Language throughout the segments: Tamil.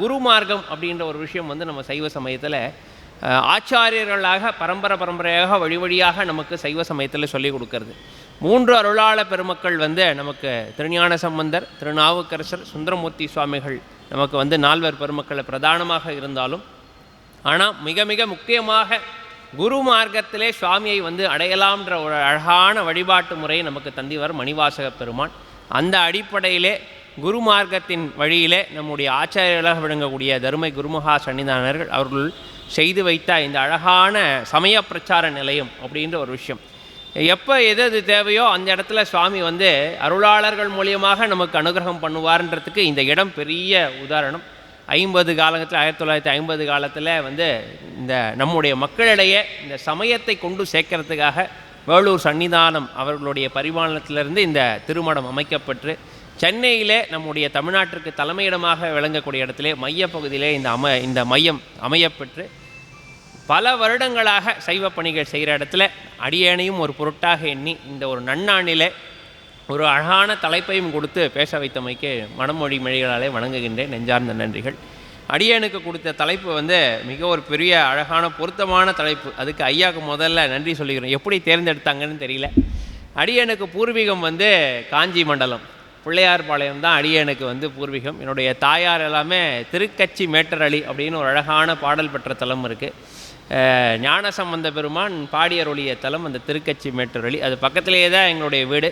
குரு மார்க்கம் அப்படின்ற ஒரு விஷயம் வந்து நம்ம சைவ சமயத்தில் ஆச்சாரியர்களாக பரம்பரை பரம்பரையாக வழி வழியாக நமக்கு சைவ சமயத்தில் சொல்லிக் கொடுக்கறது. மூன்று அருளாள பெருமக்கள் வந்து நமக்கு திருஞான சம்பந்தர் திருநாவுக்கரசர் சுந்தரமூர்த்தி சுவாமிகள் நமக்கு வந்து நால்வர் பெருமக்களை பிரதானமாக இருந்தாலும் ஆனால் மிக மிக முக்கியமாக குரு மார்க்கத்திலே சுவாமியை வந்து அடையலாம்ன்ற ஒரு அழகான வழிபாட்டு முறையை நமக்கு தந்திவர் மணிவாசக பெருமான். அந்த அடிப்படையிலே குரு மார்க்கத்தின் வழியிலே நம்முடைய ஆச்சாரியர்களாக விளங்கக்கூடிய தருமை குருமகா சன்னிதானர்கள் அவர்கள் செய்து வைத்த இந்த அழகான சமய பிரச்சார நிலையம் அப்படின்ற ஒரு விஷயம். எப்போ எது எது தேவையோ அந்த இடத்துல சுவாமி வந்து அருளாளர்கள் மூலியமாக நமக்கு அனுகிரகம் பண்ணுவார்ன்றதுக்கு இந்த இடம் பெரிய உதாரணம். ஐம்பது காலத்தில் ஆயிரத்தி தொள்ளாயிரத்தி ஐம்பது காலத்தில் வந்து இந்த நம்முடைய மக்களிடையே இந்த சமயத்தை கொண்டு சேர்க்கறதுக்காக வேலூர் சன்னிதானம் அவர்களுடைய பரிமாணத்திலிருந்து இந்த திருமணம் அமைக்கப்பட்டு சென்னையிலே நம்முடைய தமிழ்நாட்டிற்கு தலைமையிடமாக விளங்கக்கூடிய இடத்திலே மையப்பகுதியிலே இந்த அம இந்த மையம் அமையப்பெற்று பல வருடங்களாக சைவ பணிகள் செய்கிற இடத்துல அடியேனையும் ஒரு பொருட்டாக எண்ணி இந்த ஒரு நன்னாணிலே ஒரு அழகான தலைப்பையும் கொடுத்து பேச வைத்தமைக்கு மனமொழி மொழிகளாலே வணங்குகின்றேன். நெஞ்சார்ந்த நன்றிகள். அடியேனுக்கு கொடுத்த தலைப்பு வந்து மிக ஒரு பெரிய அழகான பொருத்தமான தலைப்பு. அதுக்கு ஐயாவுக்கு முதல்ல நன்றி சொல்லிக்கிறோம் எப்படி தேர்ந்தெடுத்தாங்கன்னு தெரியல. அடியனுக்கு பூர்வீகம் வந்து காஞ்சி மண்டலம். பிள்ளையார்பாளையம் தான் அடியனுக்கு வந்து பூர்வீகம். என்னுடைய தாயார் எல்லாமே திருக்கச்சி மேட்டரளி அப்படின்னு ஒரு அழகான பாடல் பெற்ற தலம் இருக்குது ஞான சம்பந்த பெருமான் பாடியருளிய தலம் அந்த திருக்கச்சி மேட்டரளி அது பக்கத்திலேயே தான் எங்களுடைய வீடு.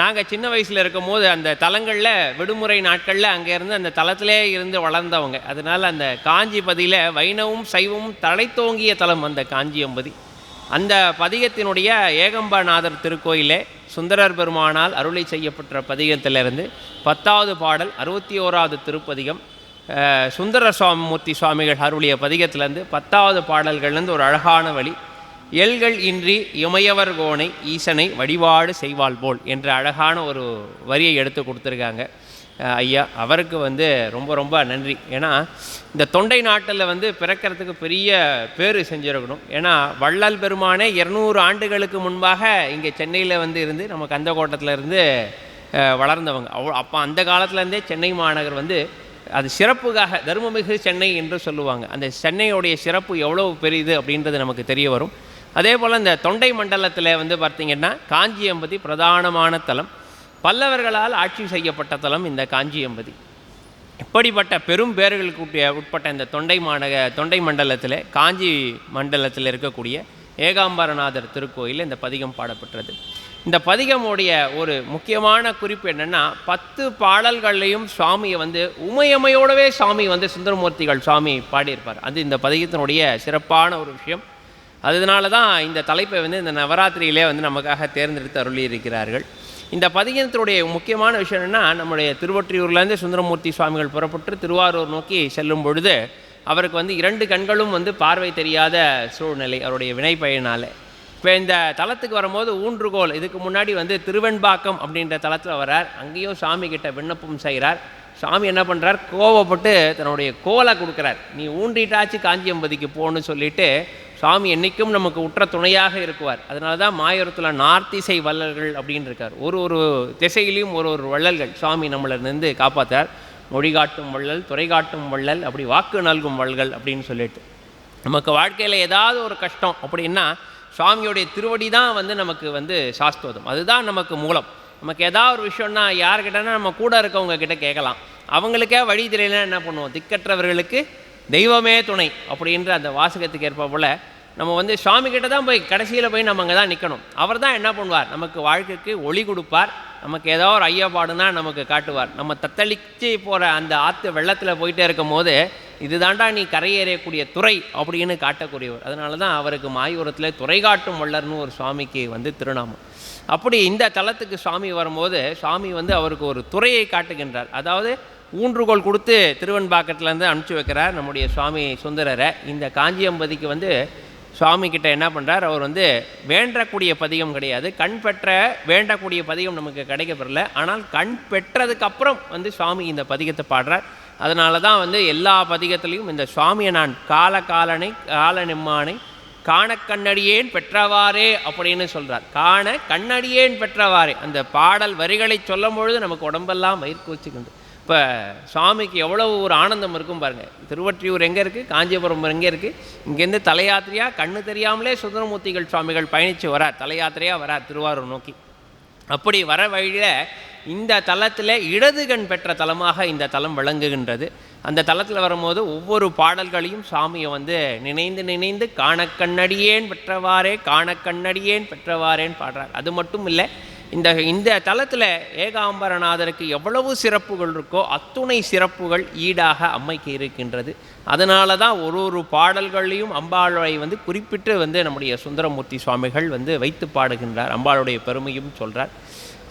நாங்கள் சின்ன வயசில் இருக்கும்போது அந்த தலங்களில் விடுமுறை நாட்களில் அங்கேருந்து அந்த தலத்திலே இருந்து வளர்ந்தவங்க. அதனால் அந்த காஞ்சிபதியில் வைணவும் சைவமும் தலைத்தோங்கிய தலம் அந்த காஞ்சியம்பதி. அந்த பதிகத்தினுடைய ஏகம்பநாதர் திருக்கோயிலே சுந்தரர் பெருமானால் அருளை செய்யப்பட்ட பதிகத்திலிருந்து பத்தாவது பாடல் அறுபத்தி ஓராவது திருப்பதிகம் சுந்தர சுந்தர சுவாமிமூர்த்தி சுவாமிகள் அருளிய பதிகத்திலேருந்து பத்தாவது பாடல்கள்லேருந்து ஒரு அழகான வழி எல்கள் இன்றி இமையவர் கோனை ஈசனை வழிபாடு செய்வாள் போல் என்ற அழகான ஒரு வரியை எடுத்து கொடுத்துருக்காங்க. ஐயா அவருக்கு வந்து ரொம்ப ரொம்ப நன்றி. ஏன்னா இந்த தொண்டை நாட்டில் வந்து பிறக்கிறதுக்கு பெரிய பேர் செஞ்சுருக்கணும். ஏன்னா வள்ளல் பெருமானே இரநூறு ஆண்டுகளுக்கு முன்பாக இங்கே சென்னையில் வந்து இருந்து நம்ம கந்தக்கோட்டத்தில் இருந்து வளர்ந்தவங்க. அவ்வளோ அப்போ அந்த காலத்துலேருந்தே சென்னை மாநகர் வந்து அது சிறப்புக்காக தர்மமிகு சென்னை என்று சொல்லுவாங்க. அந்த சென்னையுடைய சிறப்பு எவ்வளவு பெரியது அப்படின்றது நமக்கு தெரிய வரும். அதே போல் இந்த தொண்டை மண்டலத்தில் வந்து பார்த்திங்கன்னா காஞ்சியம்பதி பிரதானமான தலம். பல்லவர்களால் ஆட்சி செய்யப்பட்ட தலம் இந்த காஞ்சியம்பதி இப்படிப்பட்ட பெரும் பேர்களுக்கு உட்பட்ட இந்த தொண்டை மாநக தொண்டை மண்டலத்தில் காஞ்சி மண்டலத்தில் இருக்கக்கூடிய ஏகாம்பரநாதர் திருக்கோயில் இந்த பதிகம் பாடப்பட்டது இந்த பதிகமுடைய ஒரு முக்கியமான குறிப்பு என்னென்னா பத்து பாடல்கள்லையும் சுவாமியை வந்து உமையமையோடவே சுவாமி வந்து சுந்தரமூர்த்திகள் சுவாமி பாடியிருப்பார். அது இந்த பதிகத்தினுடைய சிறப்பான ஒரு விஷயம். அதனால தான் இந்த தலைப்பை வந்து இந்த நவராத்திரியிலே வந்து நமக்காக தேர்ந்தெடுத்து அருளி இருக்கிறார்கள் இந்த பதிகத்தினுடைய முக்கியமான விஷயம் என்னென்னா நம்முடைய திருவொற்றியூர்லேருந்து சுந்தரமூர்த்தி சுவாமிகள் புறப்பட்டு திருவாரூர் நோக்கி செல்லும் பொழுது அவருக்கு வந்து இரண்டு கண்களும் வந்து பார்வை தெரியாத சூழ்நிலை அவருடைய வினை பயனால் இப்போ இந்த தளத்துக்கு வரும்போது ஊன்றுகோல் இதுக்கு முன்னாடி வந்து திருவெண்பாக்கம் அப்படின்ற தளத்தில் வரார் அங்கேயும் சாமி கிட்ட விண்ணப்பம் செய்கிறார். சாமி என்ன பண்ணுறார் கோவப்பட்டு தன்னுடைய கோலை கொடுக்குறார். நீ ஊன்றிட்டாச்சு காஞ்சியம்பதிக்கு போன்னு சொல்லிட்டு சுவாமி என்றைக்கும் நமக்கு உற்ற துணையாக இருக்குவார். அதனால தான் மாயூரத்தில் நார்த்திசை வள்ளல்கள் அப்படின்னு இருக்கார். ஒரு ஒரு திசையிலையும் ஒரு ஒரு வள்ளல்கள் சுவாமி நம்மளை நின்று காப்பாற்றார் மொழி காட்டும் வள்ளல் துறை காட்டும் வள்ளல் அப்படி வாக்கு நல்கும் வள்ளல் அப்படின்னு சொல்லிட்டு. நமக்கு வாழ்க்கையில் ஏதாவது ஒரு கஷ்டம் அப்படின்னா சுவாமியோடைய திருவடி தான் வந்து நமக்கு வந்து சாஸ்திரம் அதுதான் நமக்கு மூலம். நமக்கு ஏதாவது ஒரு விஷயம்னா யார்கிட்டனா நம்ம கூட இருக்கவங்க கிட்ட கேட்கலாம். அவங்களுக்கே வழி தெரியலன்னா என்ன பண்ணுவோம்? திக்கற்றவர்களுக்கு தெய்வமே துணை அப்படின்ற அந்த வாசகத்துக்கு ஏற்ப போல் நம்ம வந்து சுவாமி கிட்ட தான் போய் கடைசியில் போய் நம்ம அங்கே தான் நிற்கணும் அவர் தான் என்ன பண்ணுவார்? நமக்கு வாழ்க்கைக்கு ஒளி கொடுப்பார். நமக்கு ஏதோ ஒரு ஐயப்பாடுனா நமக்கு காட்டுவார். நம்ம தத்தளிச்சு போகிற அந்த ஆற்று வெள்ளத்தில் போயிட்டே இருக்கும் போது இதுதாண்டா நீ கரையேறக்கூடிய துறை அப்படின்னு காட்டக்கூடியவர். அதனால தான் அவருக்கு மாயூரத்தில் துறை காட்டும் வள்ளர்னு ஒரு சுவாமிக்கு வந்து திருநாமம். அப்படி இந்த தலத்துக்கு சுவாமி வரும்போது சுவாமி வந்து அவருக்கு ஒரு துறையை காட்டுகின்றார். அதாவது ஊன்றுகோல் கொடுத்து திருவன்பாக்கத்துலேருந்து அனுப்பிச்சி வைக்கிறார் நம்முடைய சுவாமி சுந்தரரை. இந்த காஞ்சியம்பதிக்கு வந்து சுவாமி கிட்ட என்ன பண்ணுறார் அவர் வந்து வேண்டக்கூடிய பதிகம் கிடையாது. கண் பெற்ற வேண்டக்கூடிய பதிகம் நமக்கு கிடைக்கப்பெறல. ஆனால் கண் பெற்றதுக்கப்புறம் வந்து சுவாமி இந்த பதிகத்தை பாடுறார். அதனால தான் வந்து எல்லா பதிகத்திலையும் இந்த சுவாமியை நான் கால காலனை கால நிம்மானை காண கண்ணடியேன் பெற்றவாறே அப்படின்னு சொல்கிறார் காண கண்ணடியேன் பெற்றவாறே. அந்த பாடல் வரிகளை சொல்லும் பொழுது நமக்கு உடம்பெல்லாம் மயிர்கூச்சுக்கிண்டு இப்போ சுவாமிக்கு எவ்வளவு ஒரு ஆனந்தம் இருக்கும் பாருங்கள் திருவற்றியூர் எங்கே இருக்குது காஞ்சிபுரம் எங்கே இருக்குது இங்கேருந்து தலையாத்திரையாக கண்ணு தெரியாமலே சுந்தரமூர்த்திகள் சுவாமிகள் பயணித்து வரார். தலையாத்திரையாக வரார் திருவாரூர் நோக்கி. அப்படி வர வழியில் இந்த தலத்தில் இடது கண் பெற்ற தலமாக இந்த தலம் விளங்குகின்றது. அந்த தலத்தில் வரும்போது ஒவ்வொரு பாடல்களையும் சாமியை வந்து நினைந்து நினைந்து காணக்கண்ணடியேன் பெற்றவாறே காணக்கண்ணடியேன் பெற்றவாறேன்னு பாடுறார். அது மட்டும் இல்லை இந்த இந்த தலத்தில் ஏகாம்பரநாதருக்கு எவ்வளவு சிறப்புகள் இருக்கோ அத்துணை சிறப்புகள் ஈடாக அம்மைக்கு இருக்கின்றது. அதனால தான் ஒரு ஒரு பாடல்களையும் அம்பாளை வந்து குறிப்பிட்டு வந்து நம்முடைய சுந்தரமூர்த்தி சுவாமிகள் வந்து வைத்து பாடுகின்றார் அம்பாளுடைய பெருமையும் சொல்கிறார்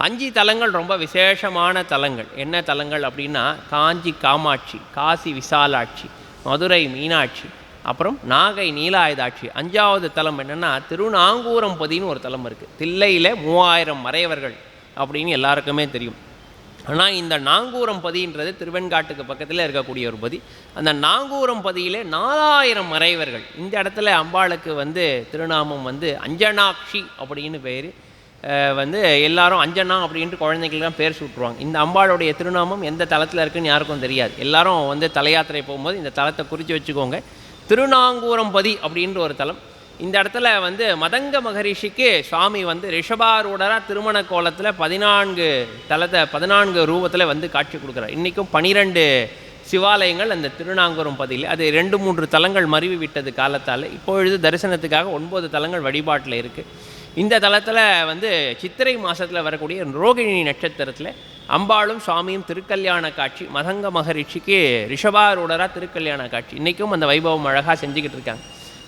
அஞ்சு தலங்கள் ரொம்ப விசேஷமான தலங்கள். என்ன தலங்கள் அப்படின்னா காஞ்சி காமாட்சி காசி விசாலாட்சி மதுரை மீனாட்சி அப்புறம் நாகை நீலாயுதாட்சி அஞ்சாவது தலம் என்னென்னா திருநாங்கூரம்பதின்னு ஒரு தலம் இருக்குது தில்லையில் மூவாயிரம் மறையவர்கள் அப்படின்னு எல்லாருக்குமே தெரியும். ஆனால் இந்த நாங்கூரம் பதின்றது திருவெண்காட்டுக்கு பக்கத்தில் இருக்கக்கூடிய ஒரு பதி. அந்த நாங்கூரம் பதியிலே நாலாயிரம் மறைவர்கள் இந்த இடத்துல அம்பாளுக்கு வந்து திருநாமம் வந்து அஞ்சனாட்சி அப்படின்னு பேர். வந்து எல்லாரும் அஞ்சனா அப்படின்ட்டு குழந்தைகளுக்கு பேர் சுட்டுருவாங்க இந்த அம்பாளுடைய திருநாமம் எந்த தளத்தில் இருக்குன்னு யாருக்கும் தெரியாது. எல்லாரும் வந்து தலையாத்திரை போகும்போது இந்த தளத்தை குறித்து வச்சுக்கோங்க. திருநாங்கூரம்பதி அப்படின்ற ஒரு தலம். இந்த இடத்துல வந்து மதங்க மகரிஷிக்கு சுவாமி வந்து ரிஷபாரூடராக திருமண கோலத்தில் பதினான்கு தலத்தை பதினான்கு ரூபத்தில் வந்து காட்சி கொடுக்குறார். இன்றைக்கும் பனிரெண்டு சிவாலயங்கள் அந்த திருநாங்கூரம் பதியில் அது ரெண்டு மூன்று தலங்கள் மருவி விட்டது காலத்தால். இப்பொழுது தரிசனத்துக்காக ஒன்பது தலங்கள் வழிபாட்டில் இருக்குது இந்த தலத்தில் வந்து சித்திரை மாதத்தில் வரக்கூடிய ரோகிணி நட்சத்திரத்தில் அம்பாளும் சுவாமியும் திருக்கல்யாண காட்சி மதங்க மகரிஷிக்கு ரிஷபாரூடராக திருக்கல்யாண காட்சி. இன்றைக்கும் அந்த வைபவம் அழகாக செஞ்சுக்கிட்டு இருக்காங்க.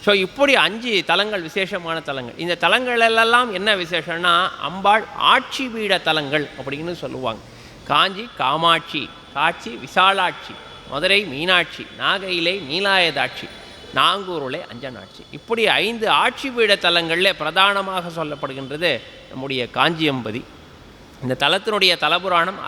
ஸோ இப்படி அஞ்சு தலங்கள் விசேஷமான தலங்கள். இந்த தலங்களெல்லாம் என்ன விசேஷம்னா அம்பாள் ஆட்சி பீட தலங்கள் அப்படின்னு சொல்லுவாங்க. காஞ்சி காமாட்சி காட்சி விசாலாட்சி மதுரை மீனாட்சி நாகையிலே நீலாயதாட்சி. நாங்கூருளே அஞ்சனாட்சி இப்படி ஐந்து ஆட்சி பீட தலங்களில் பிரதானமாக சொல்லப்படுகின்றது நம்முடைய காஞ்சியம்பதி இந்த தலத்தினுடைய தலபுராணம்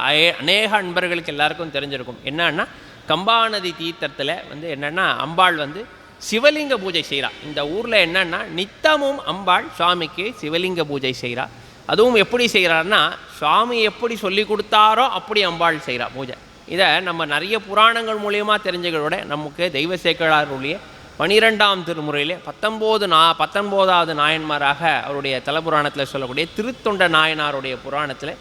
அநேக அன்பர்களுக்கு எல்லாருக்கும் தெரிஞ்சிருக்கும். என்னன்னா கம்பாநதி தீர்த்தத்தில் வந்து என்னென்னா அம்பாள் வந்து சிவலிங்க பூஜை செய்கிறா இந்த ஊரில் என்னென்னா நித்தமும் அம்பாள் சுவாமிக்கு சிவலிங்க பூஜை செய்கிறா அதுவும் எப்படி செய்கிறாருன்னா சுவாமி எப்படி சொல்லி கொடுத்தாரோ அப்படி அம்பாள் செய்கிறா பூஜை. இதை நம்ம நிறைய புராணங்கள் மூலியமாக தெரிஞ்சுக்கிறோட நமக்கு தெய்வ சேக்கலாருடைய பனிரெண்டாம் திருமுறையிலே பத்தொம்போது நா பத்தொம்போதாவது நாயன்மாராக அவருடைய தலபுராணத்தில் சொல்லக்கூடிய திருத்தொண்ட நாயனாருடைய புராணத்தில்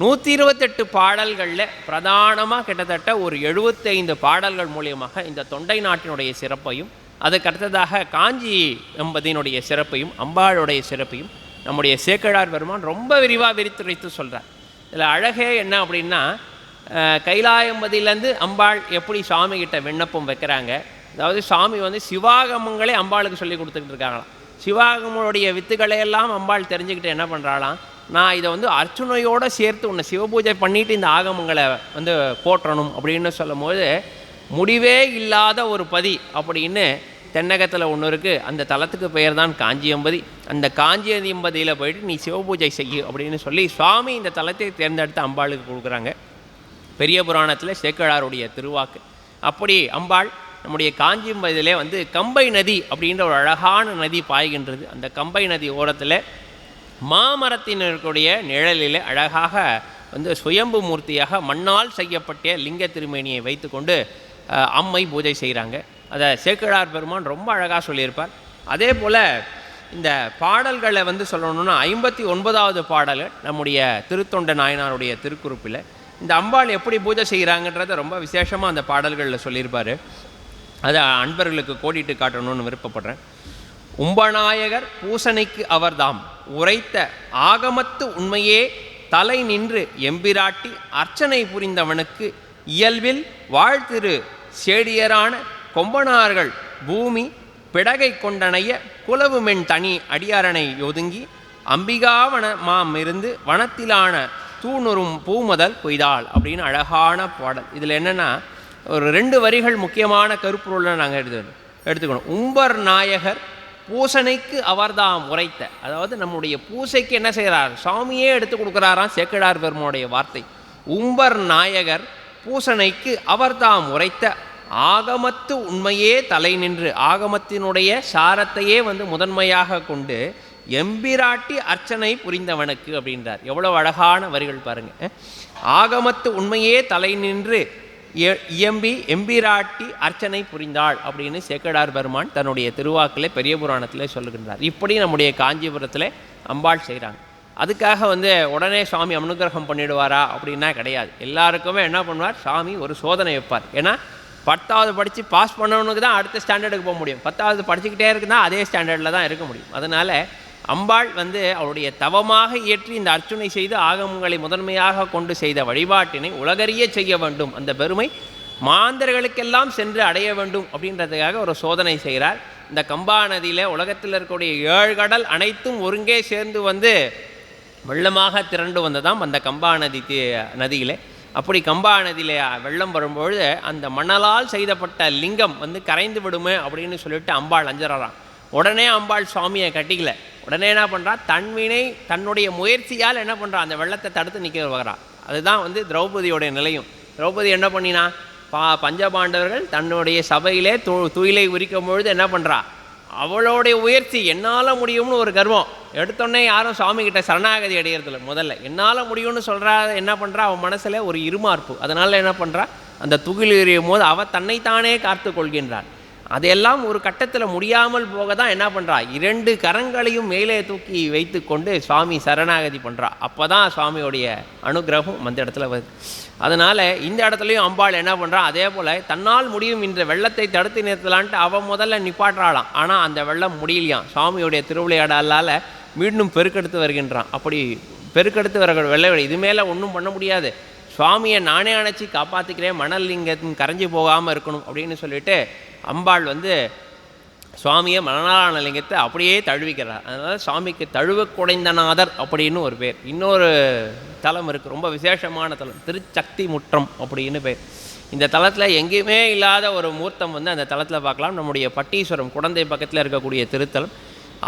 நூற்றி இருபத்தெட்டு பாடல்களில் பிரதானமாக கிட்டத்தட்ட ஒரு எழுபத்தைந்து பாடல்கள் மூலியமாக இந்த தொண்டை நாட்டினுடைய சிறப்பையும் அதுக்கு அடுத்ததாக காஞ்சி என்பதினுடைய சிறப்பையும் அம்பாளுடைய சிறப்பையும் நம்முடைய சேக்கழார் பெருமான் ரொம்ப விரிவாக விரித்துரைத்து சொல்கிறார் இதில் அழகே என்ன அப்படின்னா கைலாயம்பதியிலேருந்து அம்பாள் எப்படி சுவாமிகிட்ட விண்ணப்பம் வைக்கிறாங்க அதாவது சாமி வந்து சிவாகமங்களே அம்பாளுக்கு சொல்லி கொடுத்துக்கிட்டு இருக்காங்களாம். சிவாகமனுடைய வித்துக்களை எல்லாம் அம்பாள் தெரிஞ்சுக்கிட்டு என்ன பண்ணுறாளாம் நான் இதை வந்து அர்ச்சுனையோடு சேர்த்து உன்னை சிவபூஜை பண்ணிட்டு இந்த ஆகமங்களை வந்து போற்றணும் அப்படின்னு சொல்லும்போது முடிவே இல்லாத ஒரு பதி அப்படின்னு தென்னகத்தில் ஒன்று இருக்குது அந்த தலத்துக்கு பெயர் தான் காஞ்சியம்பதி. அந்த காஞ்சியம்பதியில் போயிட்டு நீ சிவபூஜை செய்யு அப்படின்னு சொல்லி சுவாமி இந்த தலத்தை தேர்ந்தெடுத்து அம்பாளுக்கு கொடுக்குறாங்க. பெரிய புராணத்தில் சேக்கழாருடைய திருவாக்கு. அப்படி அம்பாள் நம்முடைய காஞ்சியம்பதியிலே வந்து கம்பை நதி அப்படின்ற ஒரு அழகான நதி பாய்கின்றது. அந்த கம்பை நதி ஓரத்தில் மாமரத்தினருக்குடைய நிழலிலே அழகாக வந்து சுயம்பு மூர்த்தியாக மண்ணால் செய்யப்பட்ட லிங்க திருமேனியை வைத்துக்கொண்டு அம்மை பூஜை செய்கிறாங்க அதை சேக்கிழார் பெருமான் ரொம்ப அழகாக சொல்லியிருப்பார். அதே போல் இந்த பாடல்களை வந்து சொல்லணும்னா ஐம்பத்தி ஒன்பதாவது பாடல் நம்முடைய திருத்தொண்ட நாயனாருடைய திருக்குறிப்பில். இந்த அம்பாள் எப்படி பூஜை செய்கிறாங்கன்றத ரொம்ப விசேஷமாக அந்த பாடல்களில் சொல்லியிருப்பார். அதை அன்பர்களுக்கு கோடிட்டு காட்டணும்னு விருப்பப்படுறேன். உம்பநாயகர் பூசனைக்கு அவர்தாம். உரைத்த ஆகமத்து உண்மையே தலை நின்று எம்பிராட்டி அர்ச்சனை புரிந்தவனுக்கு இயல்பில் வாழ்த்திரு சேடியரான கொம்பனார்கள் பூமி பிடகை கொண்டனைய குலவுமென் தனி அடியாரனை ஒதுங்கி அம்பிகாவன மாம் இருந்து வனத்திலான தூணுறும் பூமுதல் கொய்தாள் அப்படின்னு அழகான பாடல். இதில் என்னென்னா ஒரு ரெண்டு வரிகள் முக்கியமான கருப்பொருளை நாங்கள் எடுத்து எடுத்துக்கணும். உம்பர் நாயகர் பூசனைக்கு அவர்தாம் உரைத்த. அதாவது நம்முடைய பூசைக்கு என்ன செய்கிறார்? சாமியே எடுத்து கொடுக்குறாராம் சேக்கடார் பெருமோடைய வார்த்தை. உம்பர் நாயகர் பூசனைக்கு அவர்தாம் உரைத்த. ஆகமத்து உண்மையே தலை நின்று ஆகமத்தினுடைய சாரத்தையே வந்து முதன்மையாக கொண்டு எம்பிராட்டி அர்ச்சனை புரிந்தவனுக்கு அப்படின்றார். எவ்வளவு அழகான வரிகள் பாருங்கள் ஆகமத்து உண்மையே தலை நின்று இயம்பி எம்பிராட்டி அர்ச்சனை புரிந்தாள் அப்படின்னு சேக்கடார் பெருமான் தன்னுடைய திருவாக்கிலே பெரிய புராணத்தில் சொல்லுகின்றார். இப்படி நம்முடைய காஞ்சிபுரத்தில் அம்பாள் செய்கிறாங்க அதுக்காக வந்து உடனே சுவாமி அனுகிரகம் பண்ணிடுவாரா அப்படின்னா கிடையாது. எல்லாருக்குமே என்ன பண்ணுவார்? சாமி ஒரு சோதனை வைப்பார். ஏன்னா பத்தாவது படித்து பாஸ் பண்ணவனுக்கு தான் அடுத்த ஸ்டாண்டர்டுக்கு போக முடியும். பத்தாவது படிச்சுக்கிட்டே இருக்குன்னா அதே ஸ்டாண்டர்டில் தான் இருக்க முடியும். அதனால் அம்பாள் வந்து அவருடைய தவமாக இயற்றி இந்த அர்ச்சனை செய்து ஆகமங்களை முதன்மையாக கொண்டு செய்த வழிபாட்டினை உலகறிய செய்ய வேண்டும். அந்த பெருமை மாந்தர்களுக்கெல்லாம் சென்று அடைய வேண்டும் அப்படின்றதுக்காக ஒரு சோதனை செய்கிறார். இந்த கம்பா நதியில் உலகத்தில் இருக்கக்கூடிய ஏழு கடல் அனைத்தும் ஒருங்கே சேர்ந்து வந்து வெள்ளமாக திரண்டு வந்ததாம் அந்த கம்பா நதி நதியில் நதியிலே. அப்படி கம்பா நதியில் வெள்ளம் வரும்பொழுது அந்த மணலால் செய்தப்பட்ட லிங்கம் வந்து கரைந்து விடுமே அப்படின்னு சொல்லிட்டு அம்பாள் அஞ்சறாராம் உடனே அம்பாள் சுவாமியை கட்டிக்கல. உடனே என்ன பண்ணுறா தன்வினை தன்னுடைய முயற்சியால் என்ன பண்ணுறா அந்த வெள்ளத்தை தடுத்து நிற்க வகிறா அதுதான் வந்து திரௌபதியோடைய நிலையும். திரௌபதி என்ன பண்ணினா பா பஞ்சபாண்டவர்கள் தன்னுடைய சபையிலே து துயிலை உரிக்கும் பொழுது என்ன பண்ணுறா அவளுடைய உயர்ச்சி என்னால் முடியும்னு ஒரு கர்வம். எடுத்தோடனே யாரும் சுவாமி கிட்ட சரணாகதி அடையிறதில்ல முதல்ல. என்னால் முடியும்னு சொல்கிறா என்ன பண்ணுறா அவன் மனசில் ஒரு இருமார்ப்பு. அதனால் என்ன பண்ணுறா அந்த துகில் எறியும் போது அவள் தன்னைத்தானே காத்து கொள்கின்றான் அதையெல்லாம் ஒரு கட்டத்தில் முடியாமல் போக தான் என்ன பண்ணுறா இரண்டு கரங்களையும் மேலே தூக்கி வைத்துக்கொண்டு சுவாமி சரணாகதி பண்ணுறா அப்போ தான் சுவாமியோடைய அனுகிரகம் அந்த இடத்துல வருது. அதனால் இந்த இடத்துலையும் அம்பாள் என்ன பண்ணுறா அதே போல் தன்னால் முடியும் இந்த வெள்ளத்தை தடுத்து நிறுத்தலான்ட்டு அவன் முதல்ல நிப்பாட்டுறாளாம். ஆனால் அந்த வெள்ளம் முடியலையாம் சுவாமியுடைய திருவிளையாடலால் மீண்டும் பெருக்கெடுத்து வருகின்றான். அப்படி பெருக்கெடுத்து வர வெள்ளை இது மேலே ஒன்றும் பண்ண முடியாது. சுவாமியை நானே அணைச்சி காப்பாற்றிக்கிறேன் மணல் இங்கே கரைஞ்சி போகாமல் இருக்கணும் அப்படின்னு சொல்லிட்டு அம்பாள் வந்து சுவாமியை மனநாராயணலிங்கத்தை லிங்கத்தை அப்படியே தழுவிக்கிறார். அதனால் சுவாமிக்கு தழுவ குடைந்தநாதர் அப்படின்னு ஒரு பேர். இன்னொரு தலம் இருக்குது ரொம்ப விசேஷமான தலம் திருச்சக்தி முற்றம் அப்படின்னு பேர். இந்த தலத்தில் எங்கேயுமே இல்லாத ஒரு மூர்த்தம் வந்து அந்த தலத்தில் பார்க்கலாம். நம்முடைய பட்டீஸ்வரம் குழந்தை பக்கத்தில் இருக்கக்கூடிய திருத்தலம்.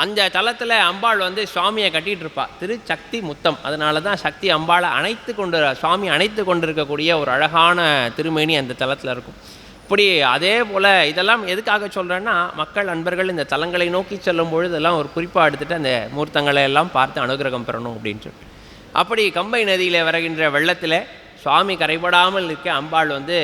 அந்த தலத்தில் அம்பாள் வந்து சுவாமியை கட்டிகிட்டு இருப்பாள் திருச்சக்தி முத்தம். அதனால தான் சக்தி அம்பாளை அணைத்து கொண்டு சுவாமி அணைத்து கொண்டிருக்கக்கூடிய ஒரு அழகான திருமேனி அந்த தலத்தில் இருக்கும். இப்படி அதே போல் இதெல்லாம் எதுக்காக சொல்கிறேன்னா மக்கள் அன்பர்கள் இந்த தலங்களை நோக்கி செல்லும் பொழுதெல்லாம் ஒரு குறிப்பாக எடுத்துகிட்டு அந்த மூர்த்தங்களை எல்லாம் பார்த்து அனுகிரகம் பெறணும் அப்படின்னு சொல்லிட்டு அப்படி கம்பை நதியில் வருகின்ற வெள்ளத்தில் சுவாமி கரைபடாமல் இருக்க அம்பாள் வந்து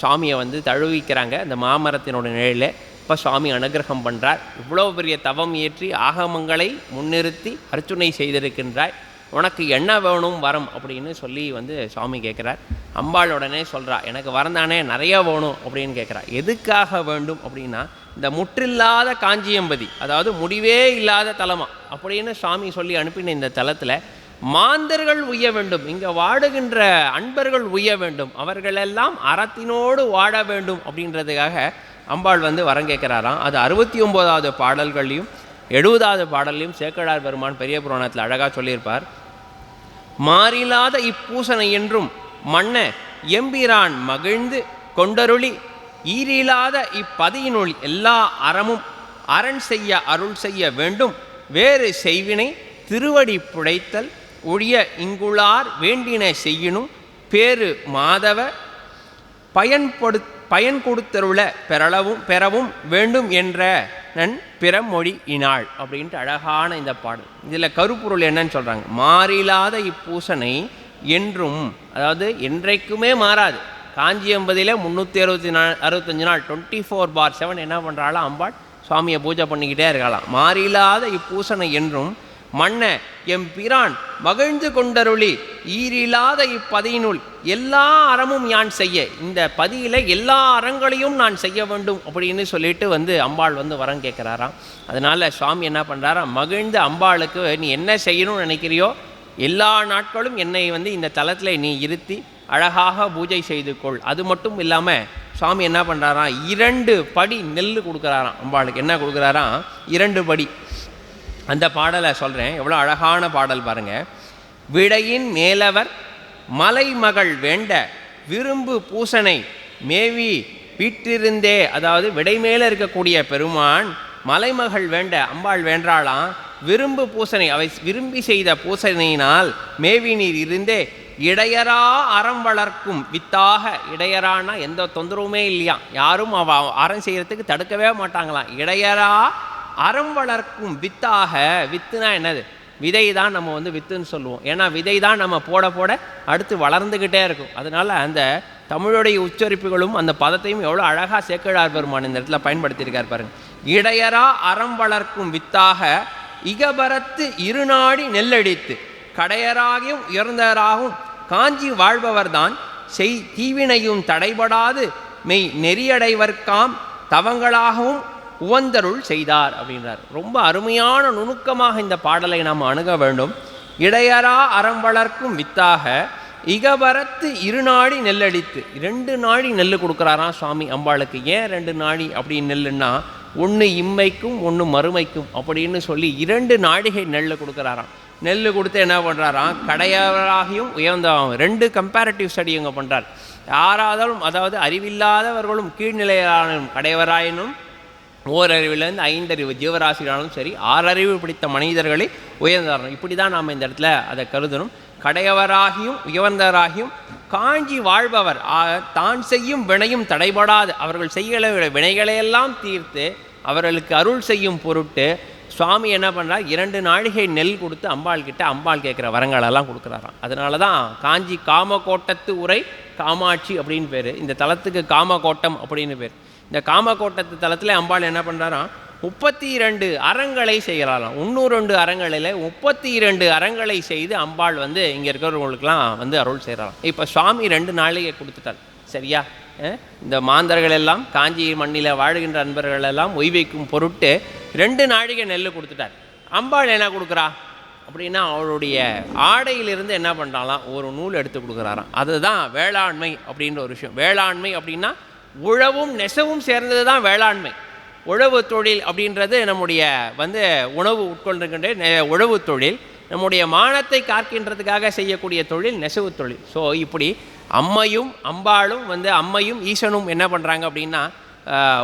சுவாமியை வந்து தழுவிக்கிறாங்க அந்த மாமரத்தினோட நிழலில் இப்போ சுவாமி அனுகிரகம் பண்ணுறார் இவ்வளோ பெரிய தவம் இயற்றி ஆகமங்களை முன்னிறுத்தி அர்ச்சுனை செய்திருக்கின்றாய் உனக்கு என்ன வேணும் வரம் அப்படின்னு சொல்லி வந்து சுவாமி கேட்குறார் அம்பாள் உடனே சொல்கிறா எனக்கு வரம் தானே நிறைய வேணும் அப்படின்னு கேட்குறா எதுக்காக வேண்டும்? அப்படின்னா இந்த முற்றில்லாத காஞ்சியம்பதி அதாவது முடிவே இல்லாத தலமா அப்படின்னு சுவாமி சொல்லி அனுப்பின இந்த தலத்தில் மாந்தர்கள் உய்ய வேண்டும் இங்கே வாடுகின்ற அன்பர்கள் உய்ய வேண்டும் அவர்களெல்லாம் அறத்தினோடு வாட வேண்டும் அப்படின்றதுக்காக அம்பாள் வந்து வரம் கேட்குறாராம் அது அறுபத்தி ஒம்போதாவது பாடல்கள்லையும் எழுபதாவது பாடலையும் சேக்கடார் பெருமான் பெரிய புராணத்தில் அழகாக சொல்லியிருப்பார். மாறிலாத இப்பூசனை என்றும் மன்ன எம்பிரான் மகிழ்ந்து கொண்டருளி ஈரிலாத இப்பதியினுள் எல்லா அறமும் அரண் செய்ய அருள் செய்ய வேண்டும். வேறு செய்வினை திருவடி புடைத்தல் ஒழிய இங்குளார் வேண்டின செய்யினும் பேரு மாதவ பயன்படு பயன் கொடுத்தருள பெறளவும் பெறவும் வேண்டும் என்ற நன் பிறமொழி இனாள் அப்படின்ட்டு அழகான இந்த பாடல். இதில் கருப்பொருள் என்னன்னு சொல்கிறாங்க மாறில்லாத இப்பூசனை என்றும் அதாவது என்றைக்குமே மாறாது. காஞ்சி எம்பதியில் முந்நூற்றி அறுபத்தி நாலு அறுபத்தஞ்சு நாள் டுவெண்ட்டி ஃபோர் பார் செவன் என்ன பண்ணுறாலும் அம்பாள் சுவாமியை பூஜை பண்ணிக்கிட்டே இருக்கலாம் மாறில்லாத இப்பூசனை என்றும் மன்ன எம் பிரான் மகிழ்ந்து கொண்டருளி ஈரில்லாத இப்பதியினுள் எல்லா அறமும் யான் செய்ய? இந்த பதியில் எல்லா அறங்களையும் நான் செய்ய வேண்டும் அப்படின்னு சொல்லிட்டு வந்து அம்பாள் வந்து வரம் கேட்குறாராம். அதனால் சுவாமி என்ன பண்ணுறாராம் மகிழ்ந்து அம்பாளுக்கு நீ என்ன செய்யணும்னு நினைக்கிறியோ எல்லா நாட்களும் என்னை வந்து இந்த தளத்தில் நீ இருத்தி அழகாக பூஜை செய்து கொள். அது மட்டும் இல்லாமல் சுவாமி என்ன பண்ணுறாராம் இரண்டு படி நெல் கொடுக்குறாராம். அம்பாளுக்கு என்ன கொடுக்குறாராம்? இரண்டு படி. அந்த பாடலை சொல்கிறேன் எவ்வளோ அழகான பாடல் பாருங்கள் விடையின் மேலவர் மலைமகள் வேண்ட விரும்பு பூசனை மேவி வீட்டிருந்தே அதாவது விடை மேலே இருக்கக்கூடிய பெருமான் மலைமகள் வேண்ட அம்பாள் வேண்டாளாம். விரும்பு பூசனை அவை விரும்பி செய்த பூசனையினால் மேவி நீர் இருந்தே. இடையரா அறம் வளர்க்கும் வித்தாக. இடையரானா எந்த தொந்தரவுமே இல்லையா யாரும் அவ அறம் செய்கிறதுக்கு தடுக்கவே மாட்டாங்களாம். இடையரா அறம் வளர்க்கும் வித்தாக வித்துனா என்னது? விதை தான் நம்ம வந்து வித்துன்னு சொல்லுவோம். ஏன்னா விதை தான் நம்ம போட போட அடுத்து வளர்ந்துக்கிட்டே இருக்கும். அதனால அந்த தமிழுடைய உச்சரிப்புகளும் அந்த பதத்தையும் எவ்வளோ அழகாக சேக்கிழார் பெருமான் இந்த இடத்துல பயன்படுத்தியிருக்கார் பாருங்க. இடையரா அறம் வளர்க்கும் வித்தாக இகபரத்து இருநாடி நெல்லடித்து கடையராகியும் உயர்ந்தராகவும் காஞ்சி வாழ்பவர்தான் செய் தீவினையும் தடைபடாது மெய் நெறியடைவர்க்காம் தவங்களாகவும் உவந்தருள் செய்தார் அப்படின்றார். ரொம்ப அருமையான நுணுக்கமாக இந்த பாடலை நாம் அணுக வேண்டும். இடையரா அறம் வளர்க்கும் வித்தாக இகபரத்து இருநாடி நெல்லடித்து. ரெண்டு நாடி நெல் கொடுக்குறாராம் சுவாமி அம்பாளுக்கு. ஏன் ரெண்டு நாடி அப்படின்னு நெல்லுன்னா ஒன்று இம்மைக்கும் ஒன்று மறுமைக்கும் அப்படின்னு சொல்லி இரண்டு நாடிகை நெல் கொடுக்குறாராம். நெல் கொடுத்து என்ன பண்ணுறாராம் கடையவராகியும் உயர்ந்தவன் ரெண்டு கம்பேரிட்டிவ் ஸ்டடி இங்கே பண்ணுறார் யாராதாலும் அதாவது அறிவில்லாதவர்களும் கீழ்நிலையானும் கடையவராயினும் ஓரறிவிலேருந்து ஐந்தறிவு ஜீவராசிகளாலும் சரி ஆறறிவு பிடித்த மனிதர்களை உயர்ந்தாரணும் இப்படி தான் நாம் இந்த இடத்துல அதை கருதணும். கடையவராகியும் உயர்ந்தவராகியும் காஞ்சி வாழ்பவர். தான் செய்யும் வினையும் தடைபடாது. அவர்கள் செய்கிற வினைகளையெல்லாம் தீர்த்து அவர்களுக்கு அருள் செய்யும் பொருட்டு சுவாமி என்ன பண்ணுறார் இரண்டு நாழிகை நெல் கொடுத்து அம்பாள் கிட்ட அம்பாள் கேட்குற வரங்களெல்லாம் கொடுக்குறாராம். அதனால தான் காஞ்சி காமகோட்டத்து உரை காமாட்சி அப்படின்னு பேர். இந்த தலத்துக்கு காமகோட்டம் அப்படின்னு பேர். இந்த காமகோட்டத்து தளத்தில் அம்பாள் என்ன பண்ணுறாராம் முப்பத்தி இரண்டு அறங்களை செய்கிறாராம் இன்னும் ரெண்டு அறங்களில் முப்பத்தி இரண்டு அறங்களை செய்து அம்பாள் வந்து இங்கே இருக்கிறவங்களுக்கெல்லாம் வந்து அருள் செய்கிறாராம் இப்போ சுவாமி ரெண்டு நாளைக்கு கொடுத்துட்டார் சரியா? இந்த மாந்தர்கள் எல்லாம் காஞ்சி மண்ணில் வாழுகின்ற அன்பர்கள் எல்லாம் ஒய்வைக்கும் பொருட்டு ரெண்டு நாழிகை நெல் கொடுத்துட்டார். அம்பாள் என்ன கொடுக்குறா? அப்படின்னா அவளுடைய ஆடையிலிருந்து என்ன பண்ணுறாலாம் ஒரு நூல் எடுத்து கொடுக்குறாராம். அதுதான் வேளாண்மை அப்படின்ற ஒரு விஷயம். வேளாண்மை அப்படின்னா உழவும் நெசவும் சேர்ந்தது தான் வேளாண்மை. உழவு தொழில் அப்படின்றது நம்முடைய வந்து உணவு உட்கொண்டிருக்கின்ற நெ- உழவு தொழில். நம்முடைய மானத்தை காக்கின்றதுக்காக செய்யக்கூடிய தொழில் நெசவு தொழில். ஸோ இப்படி அம்மையும் அம்பாளும் வந்து அம்மையும் ஈசனும் என்ன பண்ணுறாங்க அப்படின்னா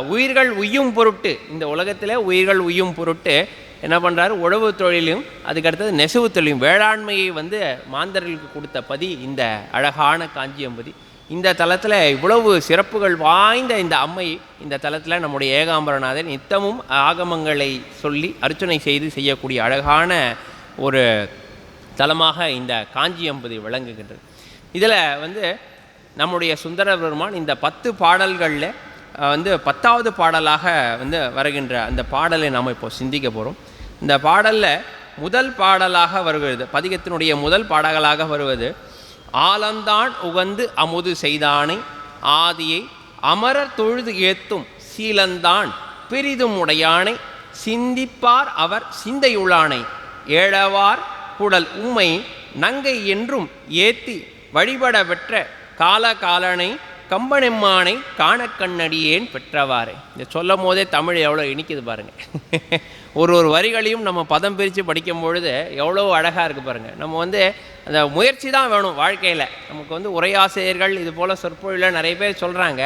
உயிர்கள் உய்யும் பொருட்டு இந்த உலகத்தில் உயிர்கள் உய்யும் பொருட்டு என்ன பண்ணுறாரு உழவு தொழிலும் அதுக்கடுத்தது நெசவு தொழிலும் வேளாண்மையை வந்து மாந்தர்களுக்கு கொடுத்த பதி இந்த அழகான காஞ்சியம்பதி. இந்த தலத்தில் இவ்வளவு சிறப்புகள் வாய்ந்த இந்த அம்மை இந்த தலத்தில் நம்முடைய ஏகாம்பரநாதன் நித்தமும் ஆகமங்களை சொல்லி அர்ச்சனை செய்து செய்யக்கூடிய அழகான ஒரு தலமாக இந்த காஞ்சியம்பதி விளங்குகின்றது. இதில் வந்து நம்முடைய சுந்தர பெருமான் இந்த பத்து பாடல்களில் வந்து பத்தாவது பாடலாக வந்து வருகின்ற அந்த பாடலை நாம் இப்போ சிந்திக்க போகிறோம் இந்த பாடலில் முதல் பாடலாக வருகிறது பதிகத்தினுடைய முதல் பாடலாக வருவது ஆலந்தான் உகந்து அமுது செய்தானை? ஆதியை அமரர் தொழுது ஏத்தும் சீலந்தான் பெரிதும் உடையானை? சிந்திப்பார் அவர் சிந்தையுளானை ஏழவார் குடல் உம்மை நங்கை என்றும் ஏத்தி வழிபட பெற்ற காலகாலனை கம்பனெம்மானை காணக்கண்ணடியேன் பெற்றவாறு. இதை சொல்லும் போதே தமிழ் எவ்வளோ இனிக்குது பாருங்கள் ஒரு ஒரு வரிகளையும் நம்ம பதம் பிரித்து படிக்கும் பொழுது எவ்வளோ அழகாக இருக்குது பாருங்கள் நம்ம வந்து அந்த முயற்சி தான் வேணும் வாழ்க்கையில். நமக்கு வந்து உரையாசிரியர்கள் இது போல் சொற்பொழிவில் நிறைய பேர் சொல்கிறாங்க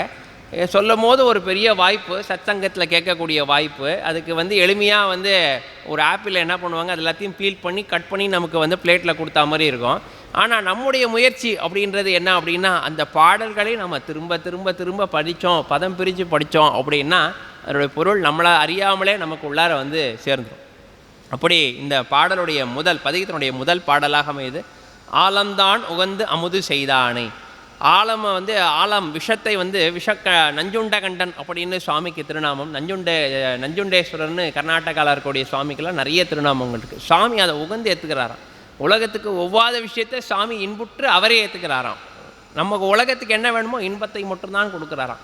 சொல்லும் போது ஒரு பெரிய வாய்ப்பு சத்சங்கத்தில் கேட்கக்கூடிய வாய்ப்பு. அதுக்கு வந்து எளிமையாக வந்து ஒரு ஆப்பில் என்ன பண்ணுவாங்க? அது எல்லாத்தையும் பீல் பண்ணி கட் பண்ணி நமக்கு வந்து பிளேட்டில் கொடுத்தா மாதிரி இருக்கும். ஆனால் நம்முடைய முயற்சி அப்படின்றது என்ன அப்படின்னா அந்த பாடல்களை நம்ம திரும்ப திரும்ப திரும்ப படித்தோம் பதம் பிரித்து படித்தோம் அப்படின்னா அதனுடைய பொருள் நம்மளை அறியாமலே நமக்கு உள்ளார வந்து சேர்ந்துடும் அப்படி இந்த பாடலுடைய முதல் பதிகத்தினுடைய முதல் பாடலாக அமையுது ஆலம்தான் உகந்து அமுது செய்தானே ஆலம் வந்து ஆலம் விஷத்தை வந்து விஷக்க நஞ்சுண்ட கண்டன் அப்படின்னு சுவாமிக்கு திருநாமம் நஞ்சுண்ட நஞ்சுண்டேஸ்வரர்னு கர்நாடகாவில் இருக்கக்கூடிய சுவாமிக்கெல்லாம் நிறைய திருநாமங்கள் இருக்குது சுவாமி அதை உகந்து ஏற்றுக்கிறாராம் உலகத்துக்கு ஒவ்வாத விஷயத்தை சாமி இன்புற்று அவரே ஏற்றுக்கிறாராம் நமக்கு உலகத்துக்கு என்ன வேணுமோ இன்பத்தை மட்டும்தான் கொடுக்குறாராம்.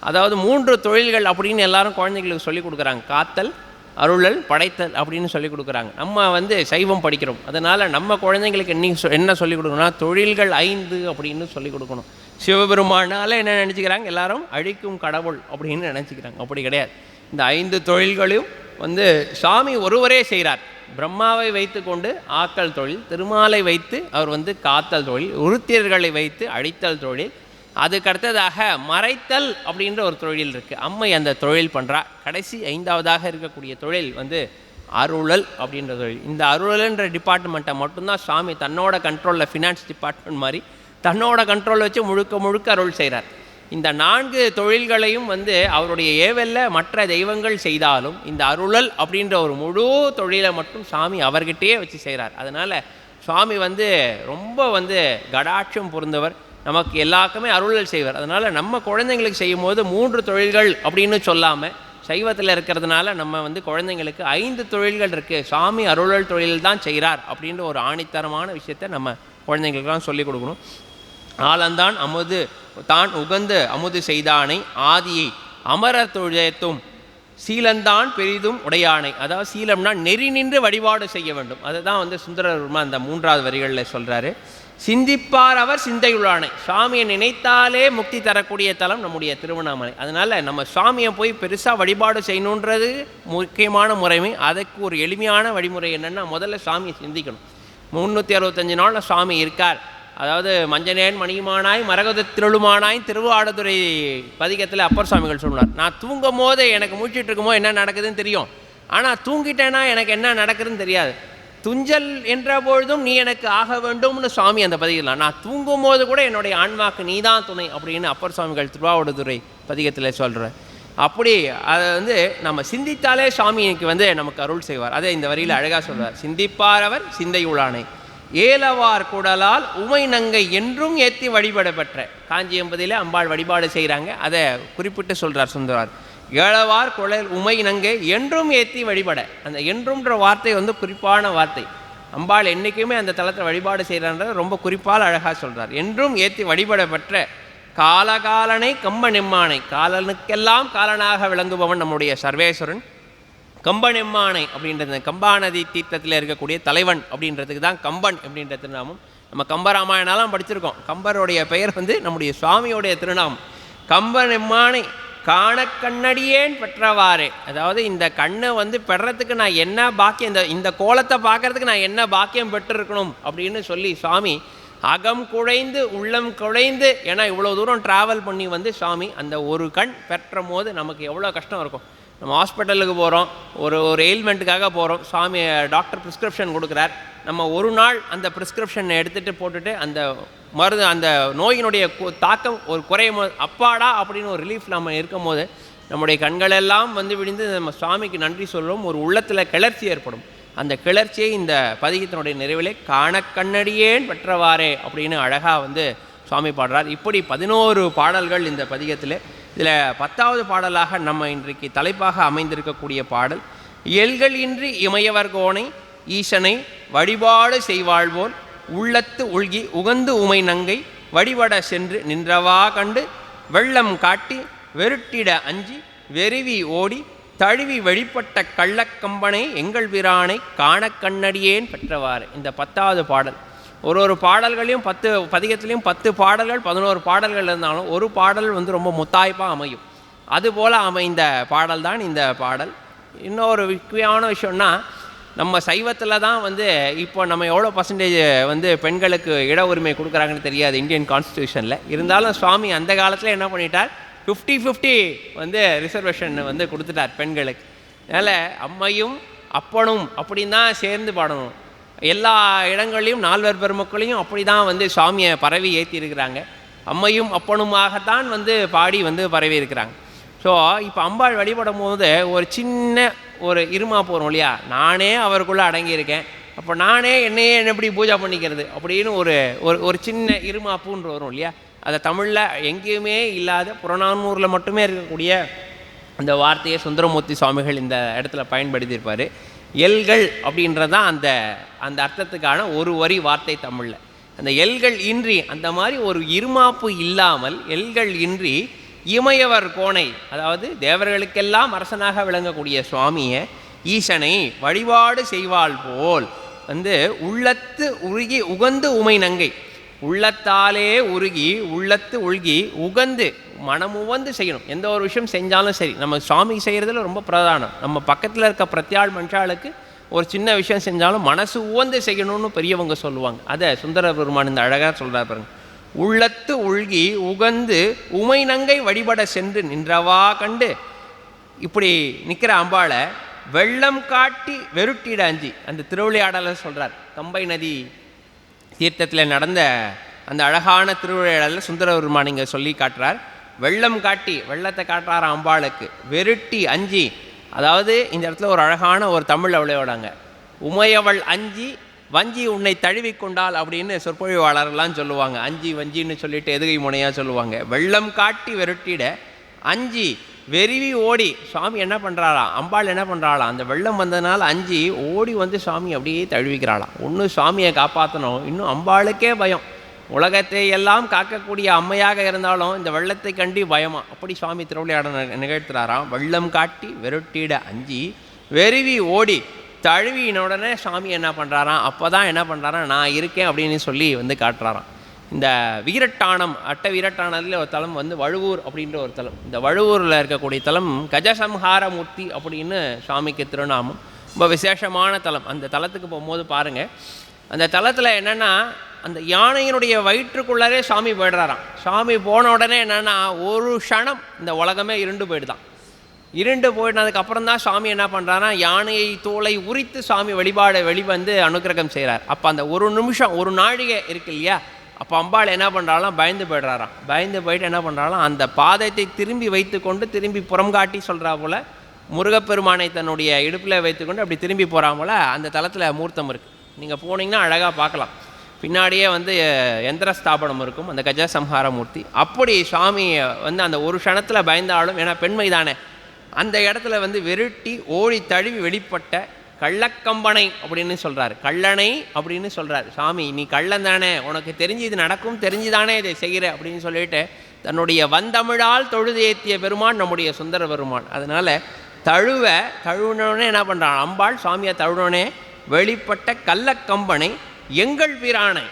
அதாவது மூன்று தொழில்கள் அப்படின்னு எல்லாரும் குழந்தைங்களுக்கு சொல்லிக் கொடுக்குறாங்க. காத்தல் அருளல் படைத்தல் அப்படின்னு சொல்லிக் கொடுக்குறாங்க. நம்ம வந்து சைவம் படிக்கிறோம். அதனால் நம்ம குழந்தைங்களுக்கு இன்னைக்கு சொ- என்ன சொல்லிக் கொடுக்கணும்னா தொழில்கள் ஐந்து அப்படின்னு சொல்லிக் கொடுக்கணும். சிவபெருமானால் என்ன நினச்சிக்கிறாங்க? எல்லாரும் அழிக்கும் கடவுள் அப்படின்னு நினச்சிக்கிறாங்க. அப்படி கிடையாது. இந்த ஐந்து தொழில்களையும் வந்து சாமி ஒருவரே செய்கிறார். பிரம்மாவை வைத்துக்கொண்டு ஆக்கல் தொழில் திருமாலை வைத்து அவர் வந்து காத்தல் தொழில் உருத்தியர்களை வைத்து அழித்தல் தொழில் அதுக்கு அடுத்ததாக மறைத்தல் அப்படின்ற ஒரு தொழில் இருக்குது அம்மை அந்த தொழில் பண்ணுறா கடைசி ஐந்தாவதாக இருக்கக்கூடிய தொழில் வந்து அருளல் அப்படின்ற தொழில். இந்த அருளல்ன்ற டிபார்ட்மெண்ட்டை மட்டும்தான் சாமி தன்னோட கண்ட்ரோலில் ஃபினான்ஸ் டிபார்ட்மெண்ட் மாதிரி தன்னோட கண்ட்ரோலில் வச்சு முழுக்க முழுக்க அருள் செய்கிறார் இந்த நான்கு தொழில்களையும் வந்து அவருடைய ஏவல்ல மற்ற தெய்வங்கள் செய்தாலும் இந்த அருளல் அப்படின்ற ஒரு முழு தொழிலை மட்டும் சாமி அவர்கிட்டயே வச்சு செய்கிறார் அதனால் சுவாமி வந்து ரொம்ப வந்து கடாட்சம் பொருந்தவர். நமக்கு எல்லாருக்குமே அருளல் செய்வார். அதனால் நம்ம குழந்தைங்களுக்கு செய்யும் போது மூன்று தொழில்கள் அப்படின்னு சொல்லாமல் சைவத்தில் இருக்கிறதுனால நம்ம வந்து குழந்தைங்களுக்கு ஐந்து தொழில்கள் இருக்குது சாமி அருளல் தொழில் தான் செய்கிறார் அப்படின்ற ஒரு ஆணித்தரமான விஷயத்தை நம்ம குழந்தைங்களுக்கெல்லாம் சொல்லிக் கொடுக்கணும். ஆலந்தான் அமுது தான் உகந்து அமுது செய்தானை ஆதியை அமர தொழியத்தும் சீலந்தான் பெரிதும் உடையானை. அதாவது சீலம்னா நெறி நின்று வழிபாடு செய்ய வேண்டும். அதுதான் வந்து சுந்தரர்மா அந்த மூன்றாவது வரிகளில் சொல்கிறாரு சிந்திப்பார் அவர் சிந்தையுள்ளானை. சுவாமியை நினைத்தாலே முக்தி தரக்கூடிய தலம் நம்முடைய திருவண்ணாமலை. அதனால் நம்ம சுவாமியை போய் பெருசாக வழிபாடு செய்யணுன்றது முக்கியமான முறைமை. அதுக்கு ஒரு எளிமையான வழிமுறை என்னென்னா முதல்ல சுவாமியை சிந்திக்கணும். முந்நூற்றி அறுபத்தஞ்சு நாளில் சுவாமி இருக்கார். அதாவது மஞ்சனேன் மணியுமானாய் மரகத திருளுமானாய் திருவாடுதுறை பதிகத்தில் அப்பர் சுவாமிகள் சொன்னார் நான் தூங்கும் போது எனக்கு மூச்சிட்டு இருக்குமோ என்ன நடக்குதுன்னு தெரியும். ஆனால் தூங்கிட்டேன்னா எனக்கு என்ன நடக்குதுன்னு தெரியாது. துஞ்சல் என்ற பொழுதும் நீ எனக்கு ஆக வேண்டும்னு சுவாமி அந்த பதிகலாம் நான் தூங்கும் போது கூட என்னுடைய ஆன்மாக்கு நீ தான் துணை அப்படின்னு அப்பர் சுவாமிகள் திருவாவடுதுறை பதிகத்தில் சொல்கிறேன் அப்படி அதை வந்து நம்ம சிந்தித்தாலே சுவாமிக்கு வந்து நமக்கு அருள் செய்வார். அதை இந்த வரியில் அழகாக சொல்வார். சிந்திப்பார் அவர் சிந்தை உளானை ஏலவார் குடலால் உமை நங்கை என்றும் ஏற்றி வழிபட பெற்ற. காஞ்சி என்பதில் அம்பாள் வழிபாடு செய்கிறாங்க அதை குறிப்பிட்டு சொல்கிறார் சுந்தரார். ஏழவார் குழல் உமை நங்கை என்றும் ஏற்றி வழிபட. அந்த என்றும்ன்ற வார்த்தை வந்து குறிப்பான வார்த்தை. அம்பாள் என்றைக்குமே அந்த தளத்தில் வழிபாடு செய்கிறான்றத ரொம்ப குறிப்பால் அழகாக சொல்கிறார் என்றும் ஏற்றி வழிபட பெற்ற காலகாலனை கம்ப நெம்மானை. காலனுக்கெல்லாம் காலனாக விளங்குபவன் நம்முடைய சர்வேஸ்வரன். கம்பனெம்மானை அப்படின்றது. கம்பாநதி தீர்த்தத்தில் இருக்கக்கூடிய தலைவன் அப்படின்றதுக்கு தான் கம்பன் அப்படின்ற திருநாமம். நம்ம கம்பராமாயணம்லாம் படிச்சிருக்கோம். கம்பருடைய பெயர் வந்து நம்முடைய சுவாமியோடைய திருநாமம். கம்பனெம்மானை காண கண்ணடியேன் பெற்றவாறே. அதாவது இந்த கண்ணை வந்து பெறத்துக்கு நான் என்ன பாக்கியம் இந்த இந்த கோலத்தை பார்க்கறதுக்கு நான் என்ன பாக்கியம் பெற்றிருக்கணும் அப்படின்னு சொல்லி சுவாமி அகம் குழைந்து உள்ளம் குழைந்து ஏன்னா இவ்வளோ தூரம் ட்ராவல் பண்ணி வந்து சுவாமி அந்த ஒரு கண் பெற்றும் போது நமக்கு எவ்வளோ கஷ்டம் இருக்கும். நம்ம ஹாஸ்பிட்டலுக்கு போகிறோம் ஒரு ஒரு எயில்மெண்ட்டுக்காக போகிறோம் சாமி டாக்டர் ப்ரிஸ்கிரிப்ஷன் கொடுக்குறார். நம்ம ஒரு நாள் அந்த ப்ரிஸ்கிரிப்ஷனை எடுத்துகிட்டு போட்டுட்டு அந்த மருந்து அந்த நோயினுடைய தாக்கம் ஒரு குறையும் போது அப்பாடா அப்படின்னு ஒரு ரிலீஃப் நம்ம இருக்கும் போது நம்முடைய கண்களெல்லாம் வந்து விடிந்து நம்ம சுவாமிக்கு நன்றி சொல்கிறோம் ஒரு உள்ளத்தில் கிளர்ச்சி ஏற்படும். அந்த கிளர்ச்சியை இந்த பதிகத்தினுடைய நிறைவிலே காண கண்ணடியேன் பெற்றவாறே அப்படின்னு அழகாக வந்து சுவாமி பாடுறார். இப்படி பதினோரு பாடல்கள் இந்த பதிகத்தில் இதில் பத்தாவது பாடலாக நம்ம இன்றைக்கு தலைப்பாக அமைந்திருக்கக்கூடிய பாடல் எல்கள் இன்றி இமையவர் கோணை ஈசனை வழிபாடு செய்வாழ்வோர் உள்ளத்து உள்கி உகந்து உமை நங்கை வடிவட சென்று நின்றவா கண்டு வெள்ளம் காட்டி வெருட்டிட அஞ்சி வெறிவி ஓடி தழுவி வழிபட்ட கள்ளக்கம்பனை எங்கள் பிரானை காண கண்ணடியேன் பெற்றவாறு. இந்த பத்தாவது பாடல் ஒரு ஒரு பாடல்களையும் பத்து பதிகத்துலேயும் பத்து பாடல்கள் பதினோரு பாடல்கள் இருந்தாலும் ஒரு பாடல் வந்து ரொம்ப முத்தாய்ப்பாக அமையும். அதுபோல் அமைந்த பாடல் தான் இந்த பாடல். இன்னொரு முக்கியமான விஷயம்னா நம்ம சைவத்தில் தான் வந்து இப்போ நம்ம எவ்வளோ பர்சன்டேஜ் வந்து பெண்களுக்கு இட உரிமை கொடுக்குறாங்கன்னு தெரியாது இந்தியன் கான்ஸ்டியூஷனில் இருந்தாலும் சுவாமி அந்த காலத்தில் என்ன பண்ணிட்டார்? ஃபிஃப்டி ஃபிஃப்டி வந்து ரிசர்வேஷன் வந்து கொடுத்துட்டார் பெண்களுக்கு. அதனால் அம்மையும் அப்பனும் அப்படின்னு தான் சேர்ந்து பாடணும். எல்லா இடங்கள்லையும் நால்வர் பெருமக்களையும் அப்படி தான் வந்து சுவாமியை பரவி ஏற்றியிருக்கிறாங்க அம்மையும் அப்பனுமாகத்தான் வந்து பாடி வந்து பரவி இருக்கிறாங்க. ஸோ இப்போ அம்பாள் வழிபடும் போது ஒரு சின்ன ஒரு இருமா போகிறோம் இல்லையா? நானே அவருக்குள்ளே அடங்கியிருக்கேன். அப்போ நானே என்னையே எப்படி பூஜை பண்ணிக்கிறது? அப்படின்னு ஒரு ஒரு ஒரு சின்ன இருமாப்புன்ற வரும் இல்லையா? அதை தமிழில் எங்கேயுமே இல்லாத புறநானூரில் மட்டுமே இருக்கக்கூடிய அந்த வார்த்தையை சுந்தரமூர்த்தி சுவாமிகள் இந்த இடத்துல பயன்படுத்தியிருப்பார். எல்கள் அப்படின்றது தான் அந்த அந்த அர்த்தத்துக்கான ஒரு வரி வார்த்தை தமிழில். அந்த எல்கள் இன்றி அந்த மாதிரி ஒரு இருமாப்பு இல்லாமல் எல்கள் இன்றி இமையவர் கோணை அதாவது தேவர்களுக்கெல்லாம் அரசனாக விளங்கக்கூடிய சுவாமியை ஈசனை வழிபாடு செய்வாள் போல் வந்து உள்ளத்து உருகி உகந்து உமை நங்கை. உள்ளத்தாலே உருகி உள்ளத்து உள்கி உகந்து மனம் உவந்து செய்யணும். எந்த ஒரு விஷயம் செஞ்சாலும் சரி. நம்ம சுவாமி செய்கிறதுல ரொம்ப பிரதானம். நம்ம பக்கத்தில் இருக்க பிரத்யாள் மனுஷாளுக்கு ஒரு சின்ன விஷயம் செஞ்சாலும் மனசு உவந்து செய்யணும்னு பெரியவங்க சொல்லுவாங்க. அதை சுந்தர பெருமான் இந்த அழகாக சொல்கிறார் பாருங்க. உள்ளத்து உள்கி உகந்து உமை நங்கை வழிபட சென்று நின்றவா கண்டு இப்படி நிற்கிற அம்பாளை வெள்ளம் காட்டி வெருட்டிட அஞ்சி. அந்த திருவிளையாடலை சொல்கிறார் கம்பை நதி தீர்த்தத்தில் நடந்த அந்த அழகான திருவிளையாடலில் சுந்தரபெருமான் இங்கே சொல்லி காட்டுறார். வெள்ளம் காட்டி வெள்ளத்தை காட்டுறார் அம்பாளுக்கு. வெருட்டி அஞ்சி. அதாவது இந்த இடத்துல ஒரு அழகான ஒரு தமிழ் அவளையோடாங்க உமையவள் அஞ்சி வஞ்சி உன்னை தழுவி கொண்டால் அப்படின்னு சொற்பொழிவாளர்லாம் சொல்லுவாங்க. அஞ்சி வஞ்சின்னு சொல்லிட்டு எதுகை முனையாக சொல்லுவாங்க. வெள்ளம் காட்டி வெருட்டிட அஞ்சி வெறிவி ஓடி. சுவாமி என்ன பண்ணுறாளாம் அம்பாள் என்ன பண்ணுறாளாம் அந்த வெள்ளம் வந்ததுனால அஞ்சு ஓடி வந்து சுவாமி அப்படியே தழுவிக்கிறாளாம். ஒன்று சுவாமியை காப்பாற்றணும் இன்னும் அம்பாளுக்கே பயம். உலகத்தை எல்லாம் காக்கக்கூடிய அம்மையாக இருந்தாலும் இந்த வெள்ளத்தை கண்டி பயமா. அப்படி சுவாமி திருவிளையாட நிகழ்த்துறாராம். வெள்ளம் காட்டி விரட்டிட அஞ்சி வெறிவி ஓடி. தழுவின உடனே சாமி என்ன பண்ணுறாராம் அப்போ தான் என்ன பண்ணுறாராம் நான் இருக்கேன் அப்படின்னு சொல்லி வந்து காட்டுறாராம். இந்த வீரட்டானம் அட்ட வீரட்டானதில் ஒரு தலம் வந்து வழுவூர் அப்படின்ற ஒரு தலம். இந்த வழுவூரில் இருக்கக்கூடிய தலம் கஜசம்ஹார மூர்த்தி அப்படின்னு சுவாமிக்கு திருநாமம். ரொம்ப விசேஷமான தலம். அந்த தலத்துக்கு போகும்போது பாருங்கள் அந்த தலத்தில் என்னென்னா அந்த யானையினுடைய வயிற்றுக்குள்ளாரே சாமி போயிடுறாராம். சாமி போன உடனே என்னென்னா ஒரு க்ஷணம் இந்த உலகமே இருண்டு போயிடுதான். இருண்டு போயிட்டதுக்கப்புறம் தான் சாமி என்ன பண்ணுறாருனா யானையை தோலை உரித்து சாமி வழிபாடை வெளிவந்து அனுக்கிரகம் செய்கிறார் அப்போ அந்த ஒரு நிமிஷம் ஒரு நாழிகை இருக்கு இல்லையா? அப்போ அம்பாள் என்ன பண்ணுறாலாம் பயந்து போயிடுறாராம். பயந்து போயிட்டு என்ன பண்ணுறாலாம் அந்த பாதத்தை திரும்பி வைத்துக்கொண்டு திரும்பி புறம் காட்டி சொல்கிறா போல் முருகப்பெருமானை தன்னுடைய இடுப்பில் வைத்துக்கொண்டு அப்படி திரும்பி போகிறா போல் அந்த தளத்தில் மூர்த்தம் இருக்குது நீங்கள் போனீங்கன்னா அழகாக பார்க்கலாம். பின்னாடியே வந்து எந்திர ஸ்தாபனம் இருக்கும் அந்த கஜசம்ஹார மூர்த்தி. அப்படி சுவாமி வந்து அந்த ஒரு க்ஷணத்தில் பயந்தாலும் ஏன்னா பெண்மை தானே அந்த இடத்துல வந்து வெருட்டி ஓடி தழுவி வெளிப்பட்ட கள்ளக்கம்பனை அப்படின்னு சொல்கிறாரு கள்ளனை அப்படின்னு சொல்கிறாரு சாமி நீ கள்ளன் தானே. உனக்கு தெரிஞ்சு இது நடக்கும் தெரிஞ்சுதானே இதை செய்கிற அப்படின்னு சொல்லிட்டு தன்னுடைய வந்தமிழால் தொழுதேத்திய பெருமான் நம்முடைய சுந்தர பெருமான். அதனால் தழுவ தழுவுனோடனே என்ன பண்ணுறான் அம்பாள் சுவாமியை தழுவுனோடனே வெளிப்பட்ட கள்ளக்கம்பனை எங்கள் பிரானை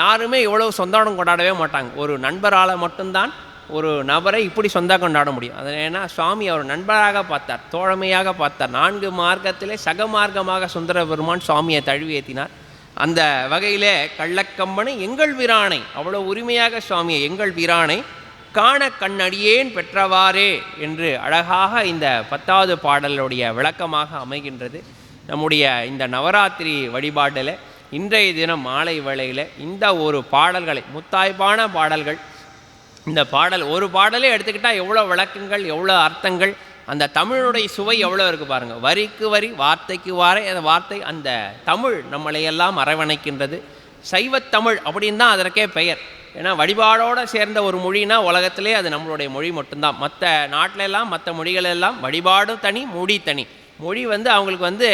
யாருமே இவ்வளவு சொந்தம் கொண்டாடவே மாட்டாங்க. ஒரு நண்பரால் மட்டும்தான் ஒரு நபரை இப்படி சொந்தா கொண்டாட முடியும். அது ஏன்னா சுவாமி அவர் நண்பராக பார்த்தார் தோழமையாக பார்த்தார். நான்கு மார்க்கத்திலே சக மார்க்கமாக சுந்தர பெருமான் சுவாமியை தழுவி ஏற்றினார் அந்த வகையிலே கள்ளக்கம்பனை எங்கள் வீரானை அவ்வளோ உரிமையாக சுவாமியை எங்கள் வீரானை காண கண்ணடியேன் பெற்றவாறே என்று அழகாக இந்த பத்தாவது பாடலுடைய விளக்கமாக அமைகின்றது. நம்முடைய இந்த நவராத்திரி வழிபாட்டில் இன்றைய தினம் மாலை வேளையில் இந்த ஒரு பாடல்களை முத்தாய்ப்பான பாடல்கள் இந்த பாடல் ஒரு பாடலே எடுத்துக்கிட்டால் எவ்வளோ விளக்கங்கள் எவ்வளோ அர்த்தங்கள் அந்த தமிழுடைய சுவை எவ்வளோ இருக்குது பாருங்கள் வரிக்கு வரி வார்த்தைக்கு வாரை அந்த வார்த்தை அந்த தமிழ் நம்மளையெல்லாம் அரவணைக்கின்றது. சைவத்தமிழ் அப்படின்னு தான் அதற்கே பெயர். ஏன்னா வழிபாடோடு சேர்ந்த ஒரு மொழினா உலகத்திலே அது நம்மளுடைய மொழி மட்டும்தான். மற்ற நாட்டிலெல்லாம் மற்ற மொழிகளெல்லாம் வழிபாடும் தனி மொழி தனி. மொழி வந்து அவங்களுக்கு வந்து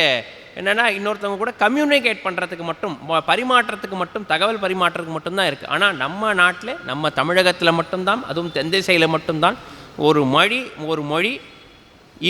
என்னென்னா இன்னொருத்தவங்க கூட கம்யூனிகேட் பண்ணுறதுக்கு மட்டும் பரிமாற்றத்துக்கு மட்டும் தகவல் பரிமாற்றத்துக்கு மட்டும்தான் இருக்குது ஆனால் நம்ம நாட்டில் நம்ம தமிழகத்தில் மட்டும்தான் அதுவும் தென்திசையில் மட்டும்தான் ஒரு மொழி ஒரு மொழி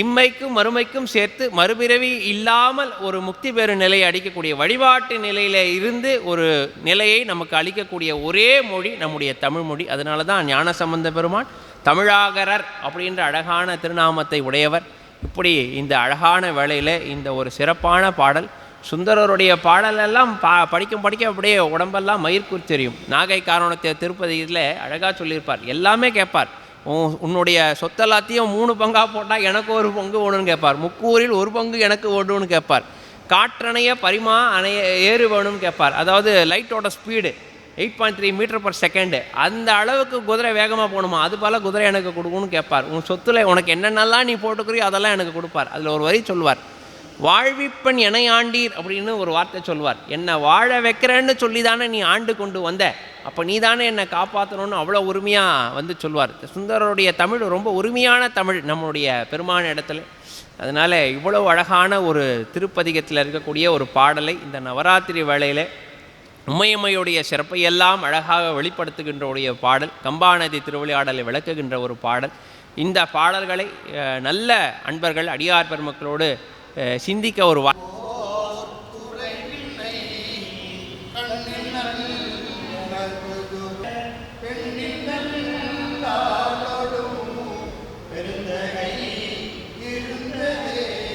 இம்மைக்கும் மறுமைக்கும் சேர்த்து மறுபிறவி இல்லாமல் ஒரு முக்தி பெறும் நிலையை அளிக்கக்கூடிய வழிபாட்டு நிலையில் இருந்து ஒரு நிலையை நமக்கு அளிக்கக்கூடிய ஒரே மொழி நம்முடைய தமிழ் மொழி. அதனால தான் ஞான சம்பந்த பெருமான் தமிழாகரர் அப்படின்ற அழகான திருநாமத்தை உடையவர். இப்படி இந்த அழகான வேளையில் இந்த ஒரு சிறப்பான பாடல் சுந்தரருடைய பாடலெல்லாம் பா படிக்கும் படிக்க அப்படியே உடம்பெல்லாம் மயிர்கூர் தெரியும். நாகை காரணத்தை திருப்பதியில் அழகாக சொல்லியிருப்பார். எல்லாமே கேட்பார். உன் உன்னுடைய சொத்தெல்லாத்தையும் மூணு பங்காக போட்டால் எனக்கு ஒரு பங்கு ஓடுன்னு கேட்பார். முக்கூரில் ஒரு பங்கு எனக்கு ஓடுன்னு கேட்பார். காற்றணைய பரிமா அணைய ஏறு வேணும்னு கேட்பார். அதாவது லைட்டோட speed. Eight point three metre per second அந்த அளவுக்கு குதிரை வேகமாக போகணுமா? அது போல் குதிரை எனக்கு கொடுக்கணும்னு கேட்பார். உன் சொத்துல உனக்கு என்னென்னலாம் நீ போட்டுக்கிறியோ அதெல்லாம் எனக்கு கொடுப்பார். அதில் ஒரு வரி சொல்லுவார். வாழ்விப்பன் என ஆண்டீர் அப்படின்னு ஒரு வார்த்தை சொல்வார் என்னை வாழ வைக்கிறேன்னு சொல்லி தானே நீ ஆண்டு கொண்டு வந்த. அப்போ நீ தானே என்னை காப்பாற்றணும்னு அவ்வளோ உரிமையாக வந்து சொல்வார் சுந்தரருடைய தமிழ் ரொம்ப உரிமையான தமிழ் நம்மளுடைய பெருமான இடத்துல. அதனால் இவ்வளோ அழகான ஒரு திருப்பதிகத்தில் இருக்கக்கூடிய ஒரு பாடலை இந்த நவராத்திரி வேளையில் உமையம்மையுடைய சிறப்பையெல்லாம் அழகாக வெளிப்படுத்துகின்ற உடைய பாடல் கம்பாநதி திருவிளையாடலை விளக்குகின்ற ஒரு பாடல். இந்த பாடல்களை நல்ல அன்பர்கள் அடியார் பெருமக்களோடு சிந்திக்க ஒரு வா பெருந்தகை